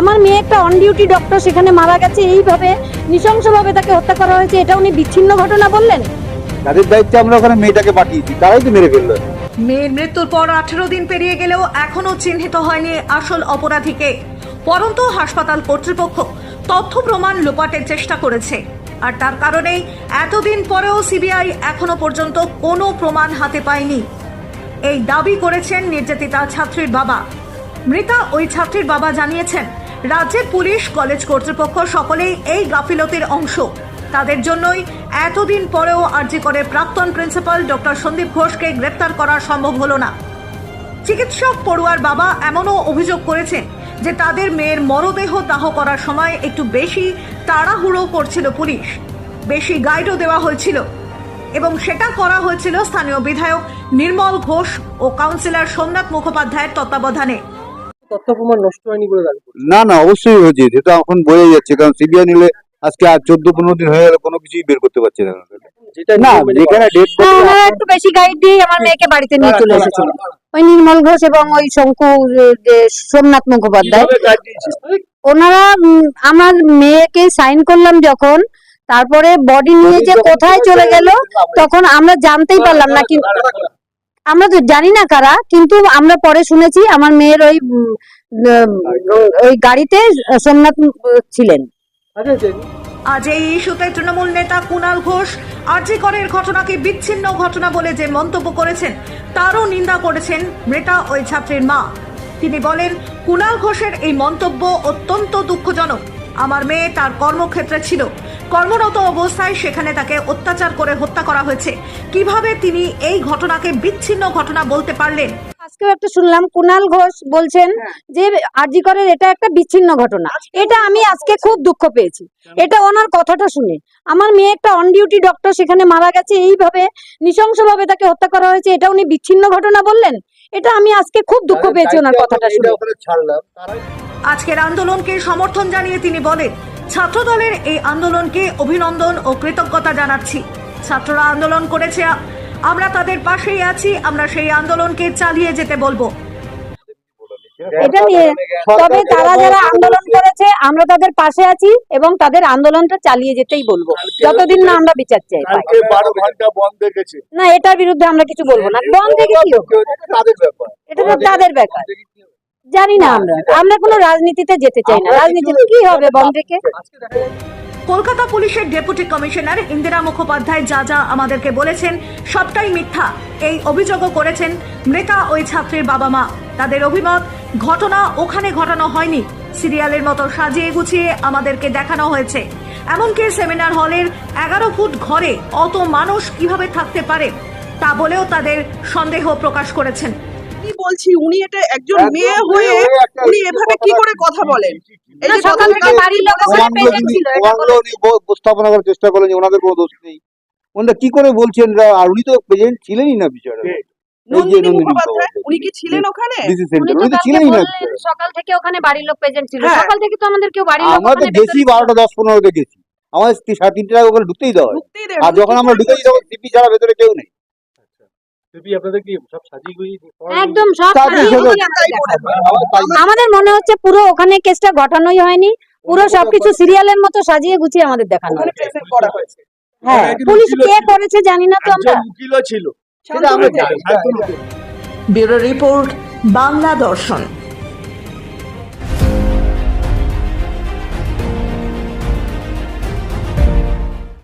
আমার মেয়ে একটা অন ডিউটি ডক্টর সেখানে মারা গেছে। এইভাবে নৃশংসভাবে তাকে হত্যা করা হয়েছে এটা উনি বিচ্ছিন্ন ঘটনা বললেন? তাদের দায়িত্বে আমরা ওখানে মেয়েটাকে পাঠিয়েছি তারাই তো মেরে ফেলল। মেয়ের মৃত্যুর পর আঠেরো দিন পেরিয়ে গেলেও এখনও চিহ্নিত হয়নি আসল অপরাধীকে। পরন্ত হাসপাতাল কর্তৃপক্ষ তথ্য প্রমাণ লোপাটের চেষ্টা করেছে। আর তার কারণেই এতদিন পরেও সিবিআই এখনও পর্যন্ত কোনো প্রমাণ হাতে পায়নি। এই দাবি করেছেন নির্যাতিতা ছাত্রীর বাবা। মৃতা ওই ছাত্রীর বাবা জানিয়েছেন রাজ্যের পুলিশ, কলেজ কর্তৃপক্ষ সকলেই এই গাফিলতির অংশ। তাদের জন্যই এতদিন পরেও আর্জি করে প্রাক্তন প্রিন্সিপাল ডক্টর সন্দীপ ঘোষকে গ্রেপ্তার করা সম্ভব হলো না। চিকিৎসক পড়ুয়ার বাবা এমনও অভিযোগ করেছেন যে তাদের মেয়ের মরদেহ দাহ করার সময় একটু বেশি তাড়াহুড়ো করছিল পুলিশ। বেশি গাইডও দেওয়া হয়েছিল এবং সেটা করা হয়েছিল স্থানীয় বিধায়ক নির্মল ঘোষ ও কাউন্সিলর সোমনাথ মুখোপাধ্যায়ের তত্ত্বাবধানে। তথ্য প্রমাণ নষ্ট হয়নি বলে দাবি না না অবশ্যই হয়েছে সেটা এখন বোঝা যাচ্ছে কারণ সিবিআই নিলে আজকে আর চোদ্দ পনেরো দিন হয়ে গেল কোনো কিছুই বের করতে পারছে না। না যেখানে ডেট হ্যাঁ একটু বেশি গাইড দিয়ে আমার মেয়েকে বাড়িতে নিয়ে চলে এসেছিল। ওই নির্মল ঘোষ এবং ওই শঙ্কু সোমনাথ মুখোপাধ্যায়? ওনারা আমার মেয়েকে সাইন করলাম যখন তারপরে বডি নিয়ে যে কোথায় চলে গেল তখন আমরা জানতেই পারলাম না কিন্তু আমরা তো জানি না কারা, কিন্তু আমরা পরে শুনেছি আমার মেয়ের ওই ওই গাড়িতে সোমনাথ ছিলেন। আজ এই ইস্যুতে তৃণমূল নেতা কুণাল ঘোষ আরজি করের ঘটনাকে বিচ্ছিন্ন ঘটনা বলে যে মন্তব্য করেছেন, তারও নিন্দা করেছেন মৃতা ওই ছাত্রীর মা। তিনি বলেন কুণাল ঘোষের এই মন্তব্য অত্যন্ত দুঃখজনক। আমার মেয়ে তার কর্মক্ষেত্রে ছিল। কর্মরত অবস্থায় সেখানে তাকে অত্যাচার করে হত্যা করা হয়েছে। কীভাবে তিনি এই ঘটনাকে বিচ্ছিন্ন ঘটনা বলতে পারলেন? আজকেও একটা শুনলাম কুনাল ঘোষ বলছেন যে আরজি করের এটা একটা বিচ্ছিন্ন ঘটনা। এটা আমি আজকে খুব দুঃখ পেয়েছি। এটা ওনার কথাটা শুনে। আমার মেয়ে একটা অন ডিউটি ডক্টর সেখানে মারা গেছে এইভাবে নৃশংসভাবে তাকে হত্যা করা হয়েছে এটা উনি বিচ্ছিন্ন ঘটনা বললেন? এটা আমি আজকে খুব দুঃখ পেয়েছি ওনার কথাটা শুনে। আজকের আন্দোলনকে সমর্থন জানিয়ে তিনি বলেন ছাত্রদলের এই আন্দোলনকে অভিনন্দন ও কৃতজ্ঞতা জানাচ্ছি। ছাত্ররা আন্দোলন করেছে। আমরা তাদের পাশেই আছি। আমরা সেই আন্দোলনকে চালিয়ে যেতে বলব। এটা নিয়ে তবে তারা যারা আন্দোলন করেছে আমরা তাদের পাশে আছি এবং তাদের আন্দোলনটা চালিয়ে যেতেই বলব। যতদিন না আমরা বিচার চাই। না এটার বিরুদ্ধে আমরা কিছু বলব না। বন্ধ থেকে কি এটা তো তাদের ব্যাপার। জানি না আমরা। আমরা কোনো রাজনীতিতে যেতে চাই না। রাজনীতিতে কি হবে বন্ধকে কলকাতা পুলিশের ডেপুটি কমিশনার ইন্দিরা মুখোপাধ্যায় যা যা আমাদেরকে বলেছেন সবটাই মিথ্যা। এই অভিযোগও করেছেন মৃতা ওই ছাত্রীর বাবা মা তাদের অভিমত ঘটনা ওখানে ঘটানো হয়নি। সিরিয়ালের মতো সাজিয়ে গুছিয়ে আমাদেরকে দেখানো হয়েছে। এমনকি সেমিনার হলের এগারো ফুট ঘরে অত মানুষ কীভাবে থাকতে পারে তা বলেও তাদের সন্দেহ প্রকাশ করেছেন। কি বলছি উনি এটা একজন মেয়ে হয়ে উনি এভাবে কি করে কথা বলেন? এই যে সকাল থেকে বাড়ির লোক উপস্থাপনা করার চেষ্টা করলেন যে ওনাদের কোনো দোষ নেই। ওনারা কি করে বলছেন? আর উনি তো প্রেজেন্ট ছিলেনই না বিচারে। কে? নন্দিনী মুখোপাধ্যায় উনি কি ছিলেন ওখানে? উনি তো উনি তো কালকে ছিলেনই না সকাল থেকে ওখানে বাড়ির লোক প্রেজেন্ট ছিল। সকাল থেকে তো আমাদের কেউ বাড়ির লোক আমরা তো গেছি ভেতরে ছিল। বারোটা দশ পনেরোতে গেছি। আমাদের সাড়ে তিনটে ওখানে ঢুকতেই দেওয়া হয়। আর যখন আমরা ঢুকেছি তখন সিপি ছাড়া ভেতরে কেউ নেই। সব সাজিয়ে গুজিয়ে একদম সব আমাদের মনে হচ্ছে পুরো ওখানে কেসটা ঘটানোই হয়নি। পুরো সবকিছু সিরিয়ালের মতো সাজিয়ে গুছিয়ে আমাদের দেখানো হ্যাঁ পুলিশ কে। করেছে জানি না তো আমরা। ছিল? ব্যুরো রিপোর্ট বাংলা দর্শন।